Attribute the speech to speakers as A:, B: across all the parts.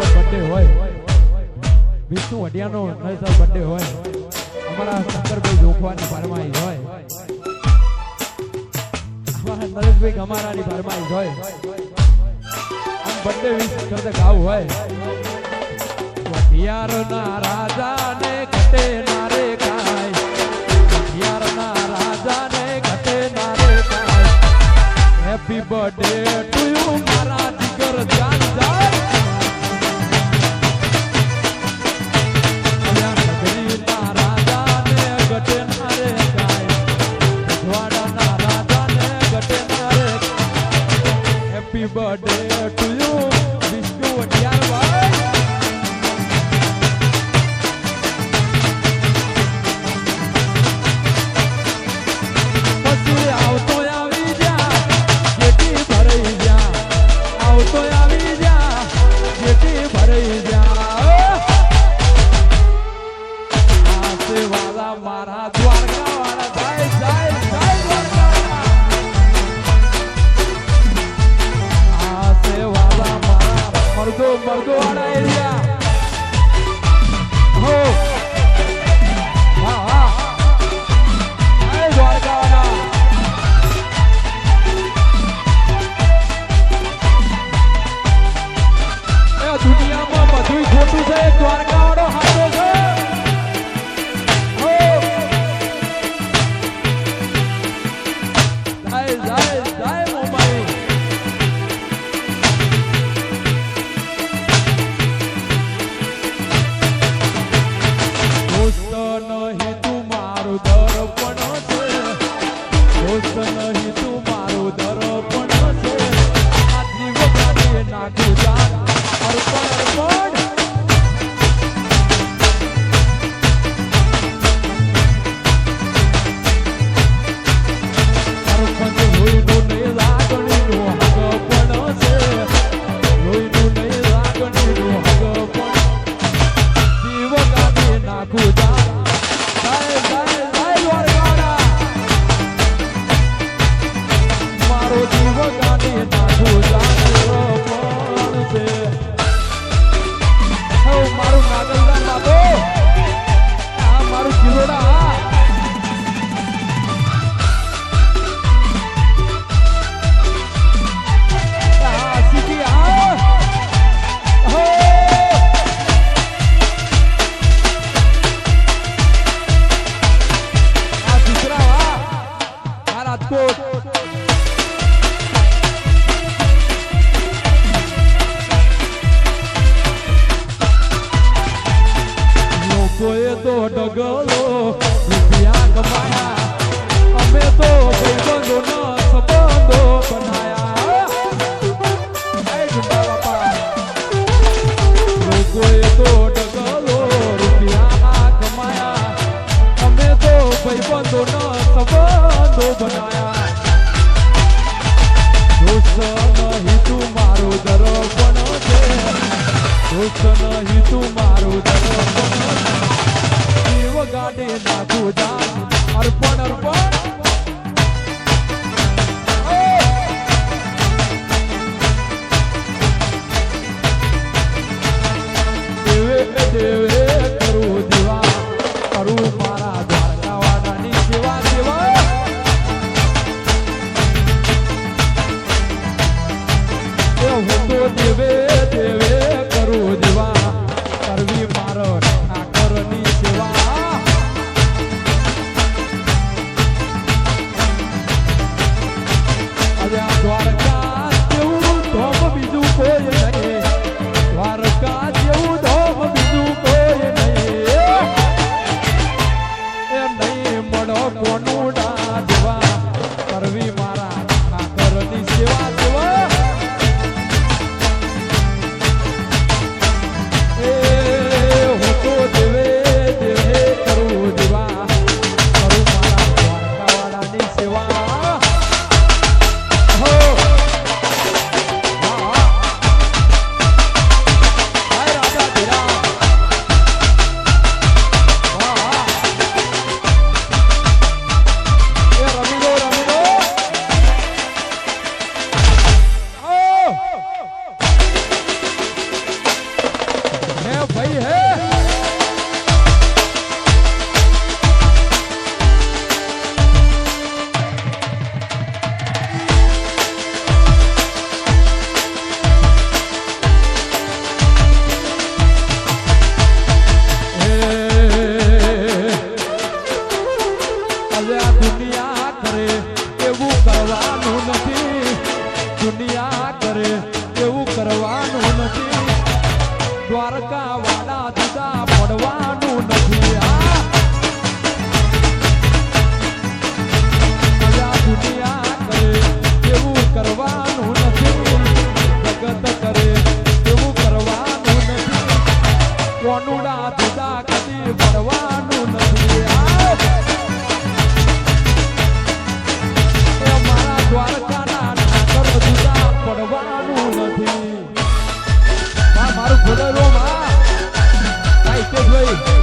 A: પર બર્થડે હોય. વિષ્ણુ વઢિયાનો નરેશભાઈ બર્થડે હોય. અમારા શંકરભાઈ જોખવાની ફરમાઈ હોય. અમારા નરેશભાઈ ગમારાની ફરમાઈ હોય. આમ બર્થડે વિશ કરતા ગાવ હોય. વઢિયારના રાજાને કટે ના રે કાય વઢિયારના રાજાને કટે ના રે કાય હેપી બર્થડે ટુ યુ મારા દીકર Bardot, Bardot, ahora. તોય તો ડગલો, રૂપિયા કમાયા. અમે તો ભાઈબંધોના સંબંધો બનાયા. લોકોએ તો ડગલો રૂપિયા કમાયા. અમે તો ભાઈબંધોના સંબંધો બનાયા. દોસ્ત નહીં તું મારો દરો પણ કૃષ્ણ હિતુ મારું દેવ ગાડે નાખું જાન અર્પણ અર્પણ જોવાનું નથી દ્વારકા વાળા જુદા Toda Roma. Tá, e pegou aí.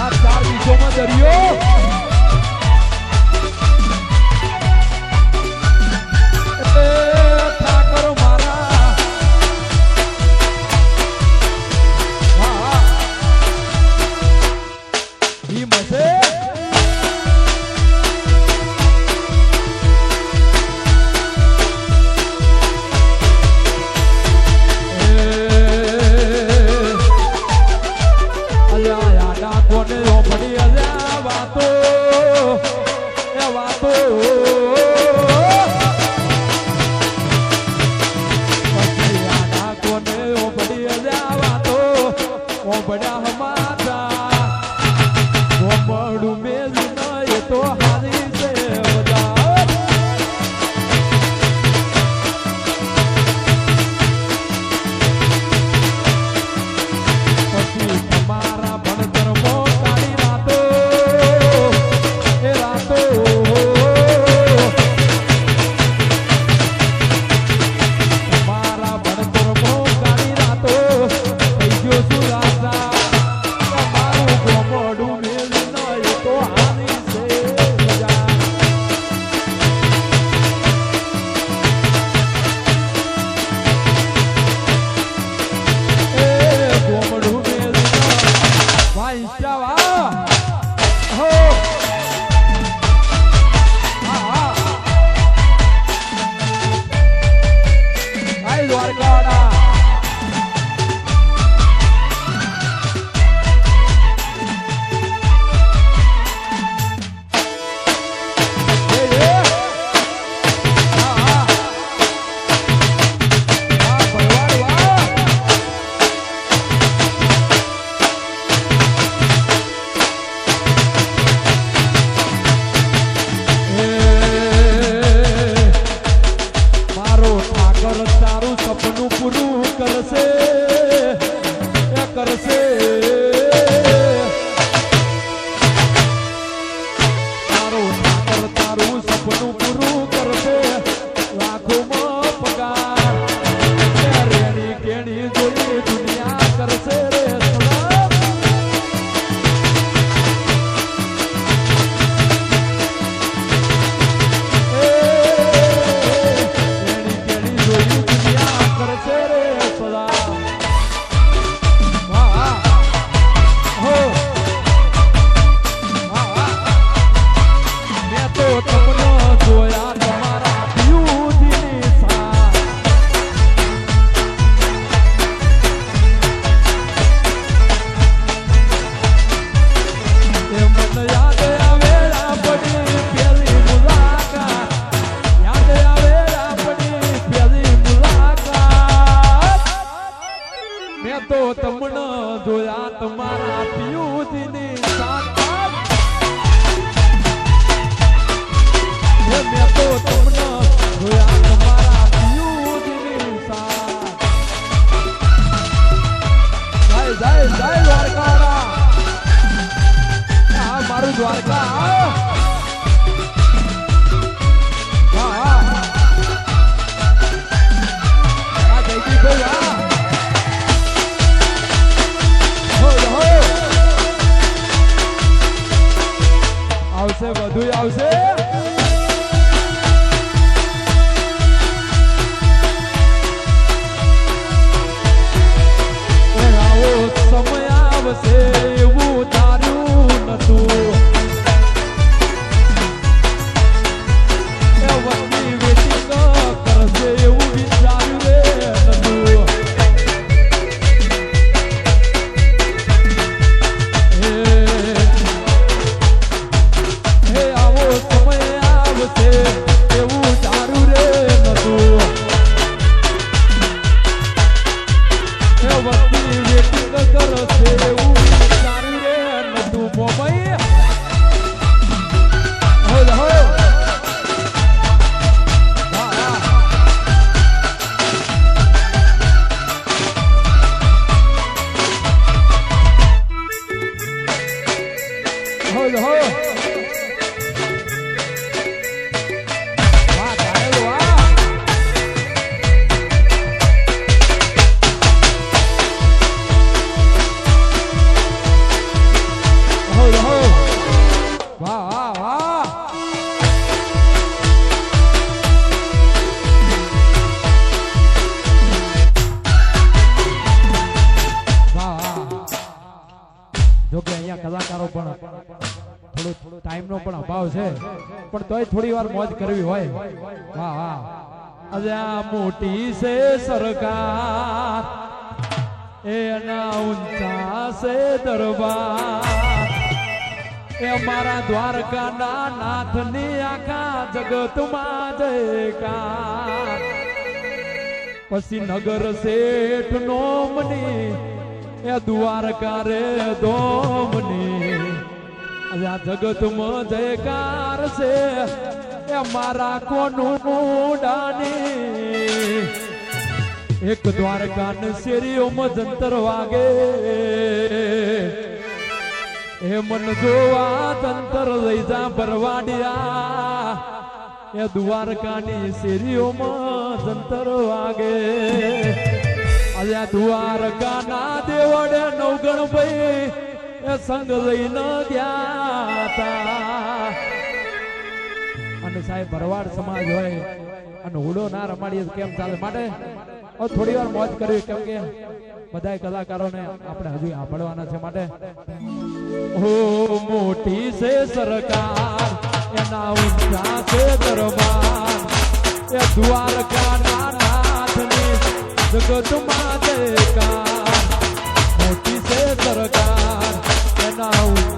A: આ ચાર બીજોમાં દરિયો. oh. પણ તોય થોડી વાર મોજ કરવી હોય. વાહ વાહ આજે આ મોટી છે સરકાર. એના ઊંચા છે દરબાર. એ મારા દ્વારકાના નાથની આખા જગતમાં જયકાર. પછી નગર શેઠ નોમની એ દ્વારકા રે ધોમની. આજે આ જગતમાં જયકાર છે. એ મારા કોનું મુડાની એક દ્વારકા ને શેરીઓમાં જંતર વાગે. એ મન જોવા તંતર લઈ જા ભરવાડિયા. એ દ્વારકાની શેરીઓમાં જંતર વાગે. અલ્યા દ્વારકાના દેવડે નવગણ ભાઈ એ સંગ લઈને ગયા અને સાહેબ, ભરવાડ સમાજ હોય અને હુડો ના રમાડીએ કેમ ચાલે? માટે થોડી વાર મોજ કરવી, કેમ કે બધા કલાકારોને આપણે હજુ સાંભળવાના છે માટે. હો મોટી છે સરકાર, એના ઊંચા છે દરબાર. એ દ્વારકાના નાથની જગતમાં જયકાર મોટી છે સરકાર. એના